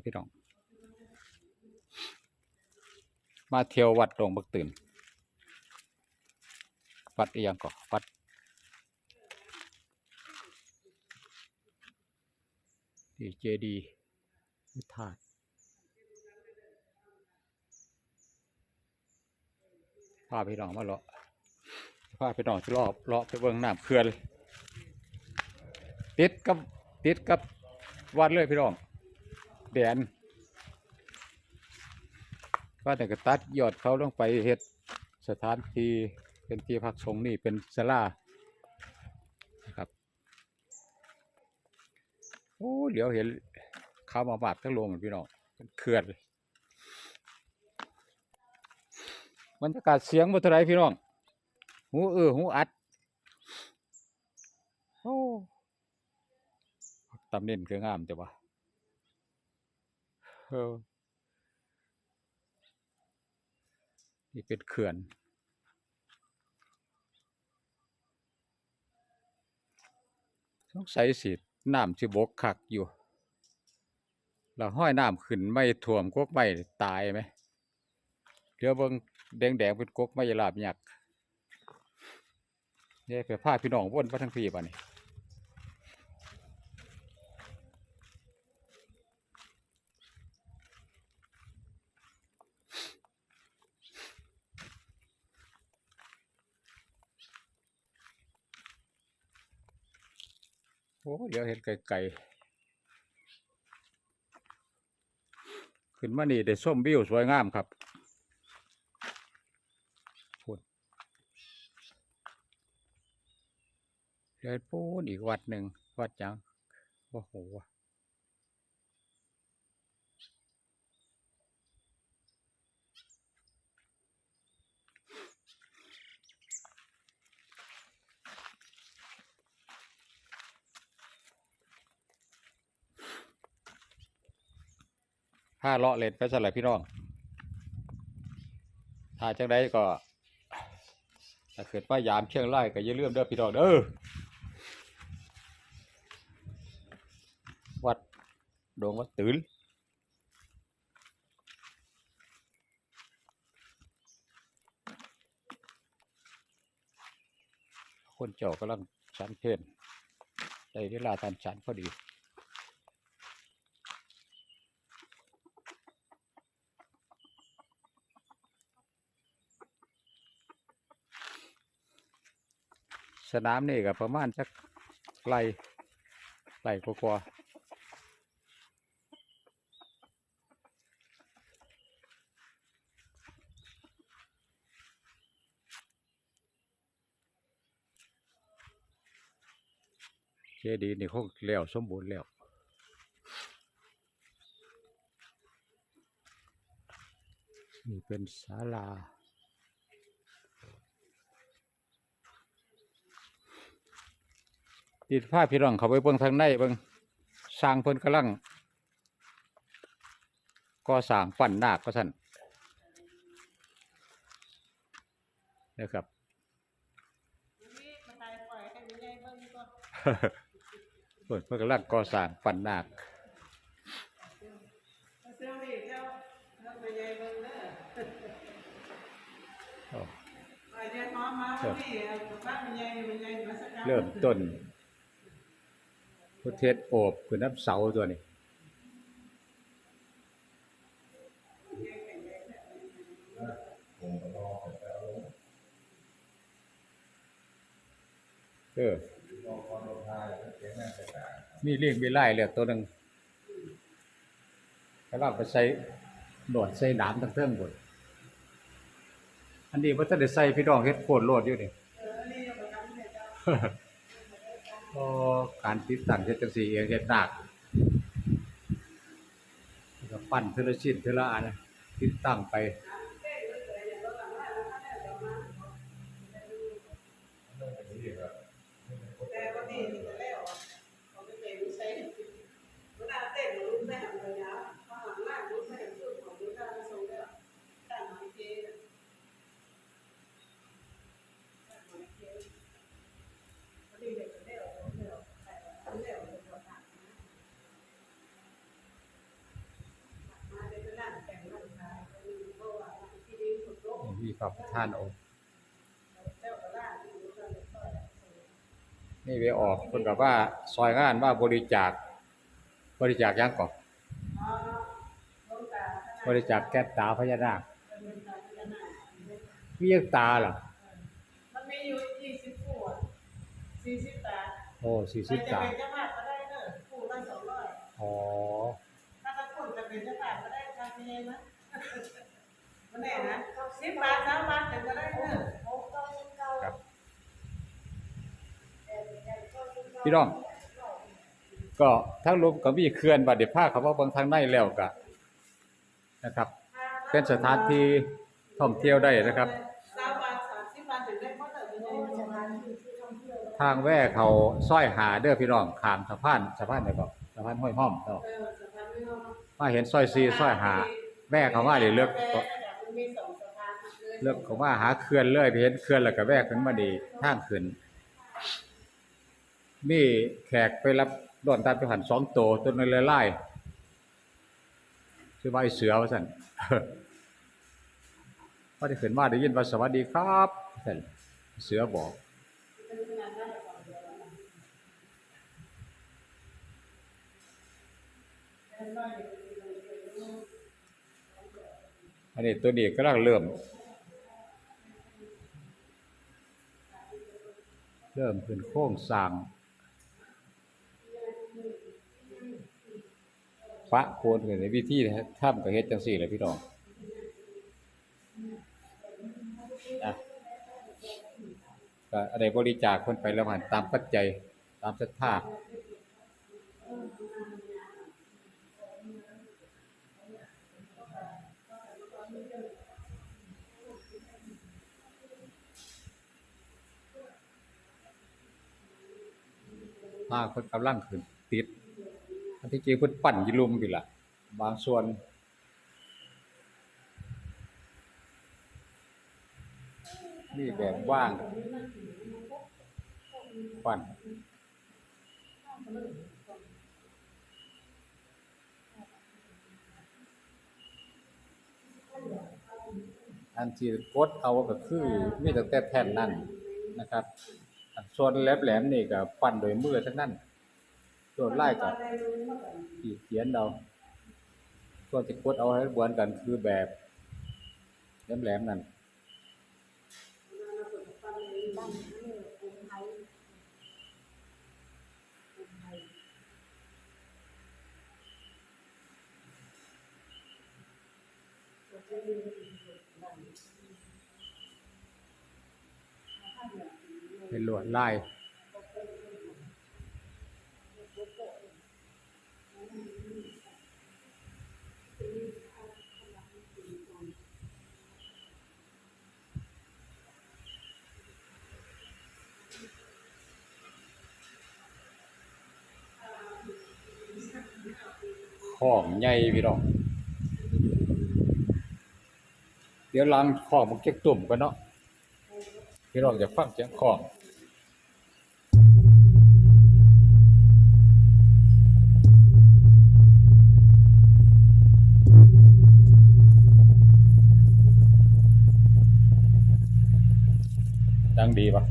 ครับพี่น้อง มาเที่ยววัดดงบักตื่น วัดอียังก่อวัด ดีเจดีวิธาตุพาพี่น้องมาเลาะพาพี่น้องที่รอบเลาะไปเบิ่งน้ำเขื่อนติดกับติดกับวัดเลยพี่น้อง แดนว่าแต่ก็ตัดยอดเขาลงไปเฮ็ดสถานที่เป็นที่พักสงนี่เป็นศาลานะครับโอ้เดี๋ยวเห็นข้าวมาบาดทั้งลงพี่น้องเป็นเขื่อนบรรยากาศเสียงบ่เท่าไรพี่น้องหูเออหูอัดโอ้ตำเน้นคืองามแต่ว่า นี่เป็นเขื่อน สงสัยสิน้ำสิบกคักอยู่แล้วห้อยน้ำขึ้นไม่ท่วมกกไม่ตายไหมเดี๋ยวเบิ่งแดงๆเป็นกกไม่ลาบยักเนี่ยไปพาพี่น้องว่นมาทั้งพี่ป่ะนี่ โอ้เดี๋ยวเห็นไกลๆขึ้นมานี่ได้ส้มวิวสวยงามครับพูดเดี๋ยวปูดอีกวัดหนึ่งวัดยังโอ้โห ถ้าเลาะเล่นไปสลายพี่น้อง ถ้าจังไดก็ถ้าเกิดว่ายามเชียงรายก็อย่าลืมเด้อพี่น้องเด้อวัดดวงวัดตื่นคนเจ้ากำลังฉันเพลได้เวลาทานฉันพอดี สนามนี่ก็ประมาณสักไร่ไร่กว่าๆเจดีย์นี่คงแล้วสมบูรณ์แล้วนี่เป็นศาลา ติดผ้าพี่น้องเขาไปเบิ่งทางในเบิ่งสร้างเพิ่นกำลังก่อสร้างปั้นนาคก็สั่นนะครับเพิ่นเพิ่นกำลังก่อสร้างปั้นนาคเจ้านี่เจ้าเจ้าไปยายเบิ่งเด้อโอ้ไปยายพร้อมมาวันนี้เลับบ้านไปยายไปยายมาสักเริ่มต้น พุทเทศโอบคือน้ำเสาตัวนี้เออมีเลี้ยงมีไล่เลือตัวหนึ่งแล้วเราไปใส่โดดใส่ดามทั้งเทิงบนอันนี้ว่าถ้าได้ใส่พี่น้องเฮ็ดโคตรโลดอยู่นี่ ก็การติดตั้งเฮ็ดจังซี่เองเฮ็ดหนักก็ปั้นเทเละชิ้นเทเละอันติดตั้งไป แต่วันนี้นี่ก็แล้วเขาไปเป็นใช้เวลาเต้นรุ่นแม่ทำระยะข้างหลังล่างรุ่นแม่สุดของรุ่นการทรงแล้วตั้งมาเกณฑ์ตั้งมาเกณฑ์วันนี้เด็กก็แล้วแล้วแต่แล้วแล้วแล้ว ม พระประธานองค์เจ้าก็ล่างอยู่ก็เลยปล่อยนี่ไปออกเพิ่นก็ว่าซอยงานว่าบริจาค บริจาคหยังก่อนอ๋อลงตาบริจาคแก้วตาพญานาคเป็นตาพญานาคมียังตาล่ะมันมีอยู่ยี่สิบขวดสี่สิบตาโอ้สี่ใครสิบจะตาเป็นเจ้าภาพก็ได้เนอะคู่ละสองร้อยอ๋อถ้าตะกุ่นจะเป็นเจ้าภาพก็ได้ค่าเพียงนะมันแน่นะ สิบบาทสามบาทแต่ก็ได้เนอะครับ พี่น้อง ก็ทั้งลมก็มีเขื่อนบัดเดี๋ยวพาเขาว่าบางทางในแล้วก็นะครับ เป็นสถานที่ท่องเที่ยวได้นะครับสามบาทสามสิบบาทถึงได้เพราะแต่เป็นยังไงทางแว่เขาซ้อยหาเด้อพี่น้องข้ามสะพานสะพานไหนบ่สะพานห้วยห้อมเนาะเออสะพานไม่เอามาเห็นซอยซีซอยหาแว่เขามาเลยเลือก มันมีสองสะพาน เลยเลือกเขามาหาเขื่อนเลยไปเห็นเขื่อนแล้วก็แว่ขึ้นมาดีทางขึ้นมีแขกไปรับโดนตัดไปหันสองโตวตัวนึงเลยไล่ชื่อว่าไอเสือว่าซั่นพอได้ขึ้นมาได้ยินว่าสวัสดีครับซั่นเสือบอกอันนี้ตัวนี้กำลังเริ่ม เริ่มเป็นโค้งสร้างปะโคนในวิธีทำกับเฮ็ดจังสี่เลยพี่น้องอะอะไรบริจาคคนไปแล้วหันตามปัจจัยตามศรัทธา ทางคนกำลังขึ้นติดอันที่จริงเพิ่นปั่นยู่ลุมอยู่ล่ะ บางส่วนนี่แบบว่างปั่นอันที่กดเอาก็คือมีตั้งแต่แผ่นนั่นนะครับ ส่วนแหลมๆนี่ก็ปั่นโดยมือทั้งนั้น ส่วนไล่ก็ขีดเขียนเราส่วนที่กดเอาให้เหมือนกันคือแบบแหลมๆนั่นเป็นลวดลายของใหญ่พี่น้อง เดี๋ยวล้างของมันเก็กตุ่มกันเนาะพี่น้องจะฟังเสียงของ ดังดีปะ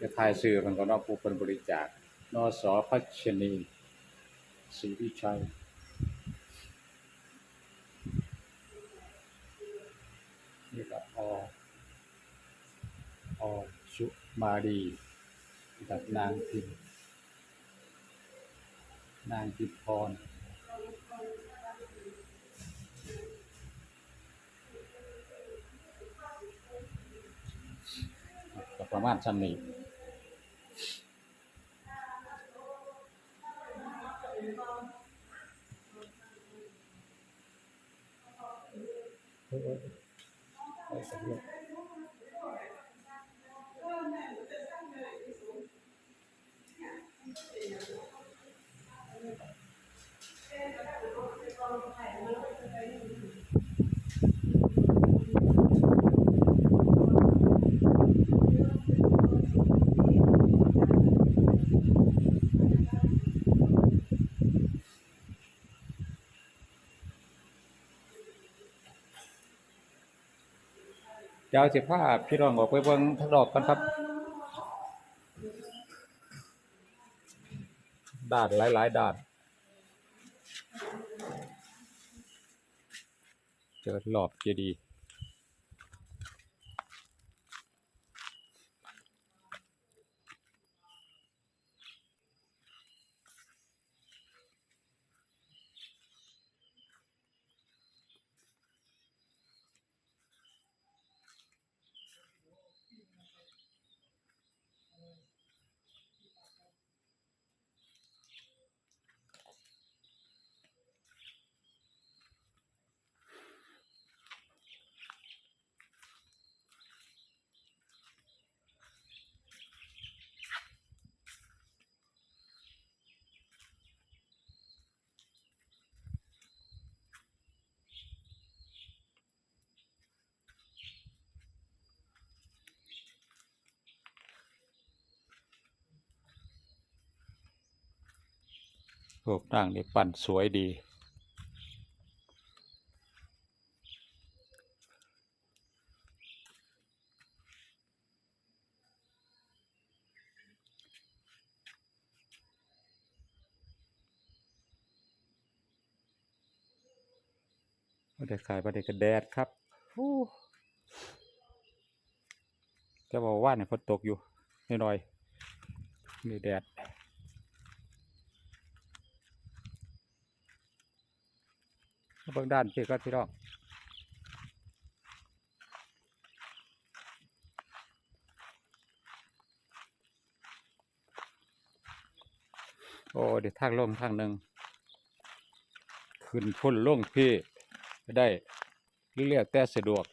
จะทายสื่อมันก็นอกผู้คนบริจาคนอสอพัชนีศรีวิชัยนี่ก็อออชุมาดีกับนางพิม นางพิมพรก็ประมาณชั้นนี้เอ้ยเอ้ย เอ้ยเอ้ยเดี๋ยวสิพาพี่น้องออกไปเบิ่งทางนอกกันครับด่านหลาย ๆด่านเจอรอบเจดีย์ รูปร่างนี่ปั้นสวยดีบ่ได้ขายบ่ได้กระแดดครับโอ้แต่ว่าว่านนี่ฝนตกอยู่น้อยๆนี่แดด มา เบื้องด้านพี่ก็พี่น้องโอ้เดี๋ยวทางลงทางหนึ่งขึ้นพุ่นลงพี่ได้เรียกแต่สะดวก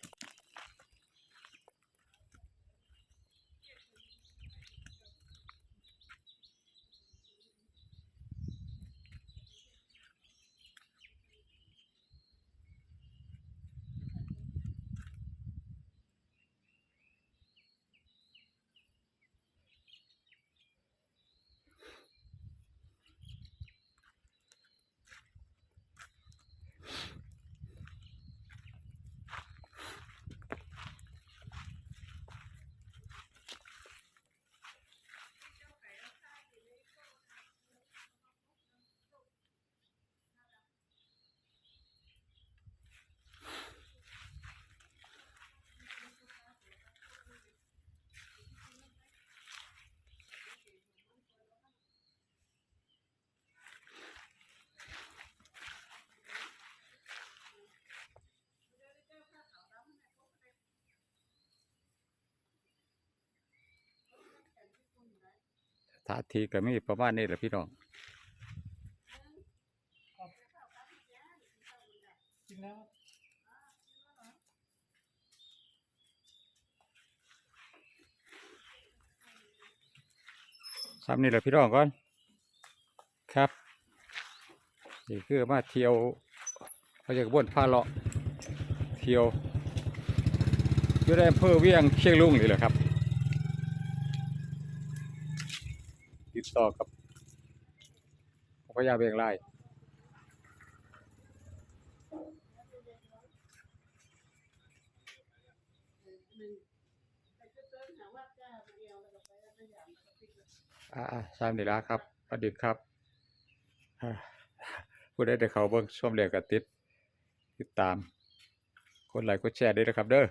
ท่าทีก็มีประมาณนี้แหละพี่น้องกินแล้วซ้ำนี่แหละพี่น้องก่อน ครับ นี่คือมาเที่ยวเขาจะกระบวนพาเลาะเที่ยวอยู่ในอำเภอเวียงเชียงลุงนี่แหละครับ ติดต่อกับพญาเบงไร่อ่าสามนี่ละครับประดิษฐ์ครับอ่าผู้ใดได้เขาเบิ่งช่วมเรียกกติด ติดตามกดไลค์กดแชร์ด้วยนะครับเด้อ